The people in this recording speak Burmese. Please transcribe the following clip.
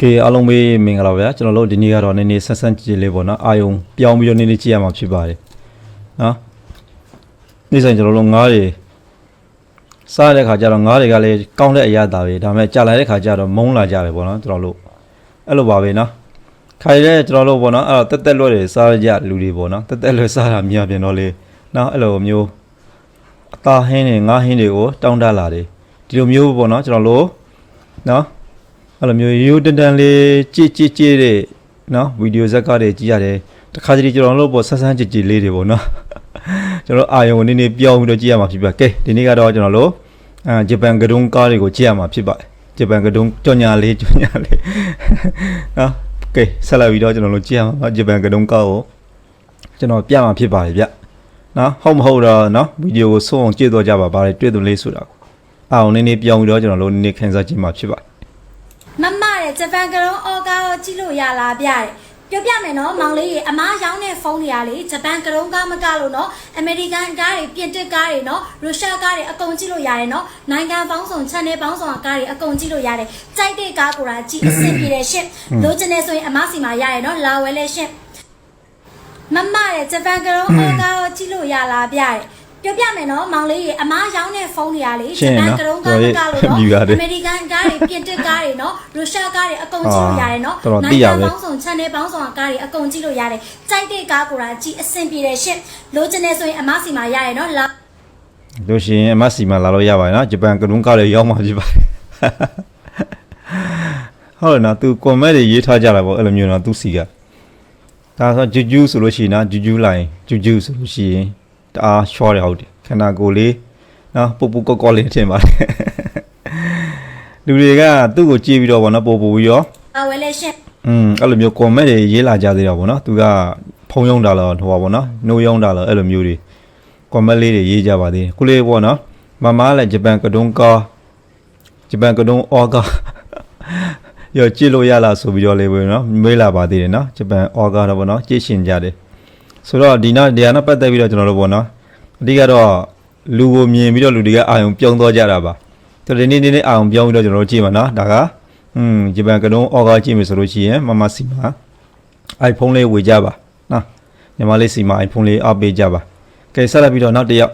ကဲအားလုံးပဲမင်္ဂလာပါဗျာကျွန်တော်တို့ဒီနေ့ကတော့နည်းနည်းဆက်ဆန်းကြည့်ကြည့်လေးပေါ့နော်အာယုံပြောင်းပြီးတော့နည်းနည်းကြည့်ရမှာဖြစ်ပါတယ်နော်နေ့စဉ်ကျွန်တော်တို့ငားတွေစားတဲ့ခါကျတော့ငားတွေကလည်းကောင်းတဲ့အရာတာပဲဒါပေမဲ့ကြာလာတဲ့ခါကျတော့မုန်းလာကြတယ်ပေါ့နော်ကျွန်တော်တို့အဲ့လိုပါပဲနော်ခိုင်တဲ့ကျွန်တော်တို့ပေါ့နော်အဲ့တော့တက်တက်လွတ်တွေစားကြလူတွေပေါ့နော်တက်တက်လွတ်စားတာမြင်ပြန်တော့လေနော်အဲ့လိုမျိုးအသားဟင်းတွေငားဟင်းတွေကိုတောင်းတလာတယ်ဒီလိုမျိုးပေါ့နော်ကျွန်တော်တို့နော် အဲ့လိုမျိုးရိုးရိုးတန်တန်လေးကြည့်ကြည့်ကြည့်တဲ့နော်ဗီဒီယိုဇက်ကားတွေကြည့်ရတယ်တခါတလေကျွန်တော်တို့ပေါ့ဆက်ဆန်းကြည့်ကြည့်လေးတွေပေါ့နော်ကျွန်တော်အာယုံနည်းနည်းပြောင်းပြီးတော့ကြည့်ရမှာဖြစ်ပါကဲဒီနေ့ကတော့ကျွန်တော်တို့အာဂျပန်ကဒုံကားတွေကိုကြည့်ရမှာဖြစ်ပါတယ်ဂျပန်ကဒုံကြော်ညာလေးကြော်ညာလေးနော်ကဲဆက်လက်ပြီးတော့ကျွန်တော်တို့ကြည့်ရမှာဂျပန်ကဒုံကားကိုကျွန်တော်ပြမှာဖြစ်ပါတယ်ဗျနော်ဟုတ်မဟုတ်တော့နော်ဗီဒီယိုကိုဆုံးအောင်ကြည့်တော့ကြပါပါတယ်တွေ့သူလေးဆိုတာကိုအာယုံနည်းနည်းပြောင်းပြီးတော့ကျွန်တော်တို့နည်းနည်းခန်းစားကြည့်မှာဖြစ်ပါတယ် မမတဲ့ဂျပန်ကရုံးအော်ကာကိုကြည့်လို့ရလားဗျတဲ့ပြောပြမယ်နော်မောင်လေးရေအမားရောင်းတဲ့ဖုန်းတွေကလေဂျပန်ကရုံးကားမကလို့နော်အမေရိကန်ကားတွေပြင်တစ်ကားတွေနော်ရုရှားကားတွေအကုန်ကြည့်လို့ရတယ်နော်နိုင်ငံပေါင်းစုံ channel ပေါင်းစုံကားတွေအကုန်ကြည့်လို့ရတယ်ကြိုက်တဲ့ကားကိုယ်တိုင်ကြည့်အဆင်ပြေတယ်ရှင့်လိုချင်တယ်ဆိုရင်အမားစီမှာရတယ်နော်လာဝဲလဲရှင့်မမတဲ့ဂျပန်ကရုံးအော်ကာကိုကြည့်လို့ရလားဗျတဲ့ ပြောပြမယ်နော်မောင်လေးရေအမားရောင်းတဲ့ဖုန်းတွေကလေရှဂျင်းပရန်နော်ကရုံးကားမကလို့မြည်ရတယ်နော်အမေရိကန်ကားတွေပြင်တစ်ကားတွေနော်ရုရှားကားတွေအကုန်ကြည့်လို့ရတယ်နော်တော်တော်သိရပဲ ပေါင်းစုံ channel ပေါင်းစုံကားတွေအကုန်ကြည့်လို့ရတယ်ကြိုက်တဲ့ကားကိုယ်တိုင်ကြည့်အဆင်ပြေတယ်ရှင့်လိုချင်တယ်ဆိုရင်အမစီမှာရတယ်နော်လာ လို့ရှိရင်အမတ်စီမှာလာလို့ရပါတယ်နော်ဂျပန်ကနုံကားတွေရောက်မှာဖြစ်ပါတယ်ဟုတ်တယ်နော်သူကွန်မန့်တွေရေးထားကြတာပေါ့အဲ့လိုမျိုးနော်သူစီကဒါဆိုဂျူဂျူဆိုလို့ရှိရင်နော်ဂျူဂျူလိုင်းဂျူဂျူဆိုလို့ရှိရင် တအားရှော့ရဟုတ်တယ်ခန္ဓာကိုယ်လေးနော်ပူပူကော့ကော့လေးထင်ပါတယ်လူတွေကသူ့ကိုကြည့်ပြီးတော့ဗောနော်ပူပူပြီးတော့လာဝဲလဲရှင့်อืมအဲ့လိုမျိုး comment တွေရေးလာကြသေးတာပေါ့နော်သူကဖုံးယုံတာလားဟိုပါပေါ့နော်နှိုးယုံတာလားအဲ့လိုမျိုးတွေ comment လေးတွေရေးကြပါသေးတယ်ခုလေးပေါ့နော်မမလည်းဂျပန်ကဒုံကာဂျပန်ကဒုံအော်ကာရောကြည့်လို့ရလားဆိုပြီးတော့လေးပဲနော်မေးလာပါသေးတယ်နော်ဂျပန်အော်ကာတော့ပေါ့နော်ကြည့်ရှင်ကြတယ် ဆိုတော့ဒီနောက်ဒီဟာနဲ့ပတ်သက်ပြီးတော့ကျွန်တော်တို့ပေါ့နော်အဓိကတော့လူကိုမြင်ပြီးတော့လူတွေကအာယုံပြုံးသွားကြတာပါတော်ဒီနေ့နေ့အာယုံပြုံးပြီးတော့ကျွန်တော်တို့ကြည့်မှာနော်ဒါကอืมဂျပန်ကနုံအော်ဂါကြည့်မယ်ဆိုလို့ရှိရင်မမစီမှာ iPhone လေးဝေကြပါနော်ညီမလေးစီမှာ iPhone လေးအပေးကြပါကဲဆက်လက်ပြီးတော့နောက်တစ်ယောက်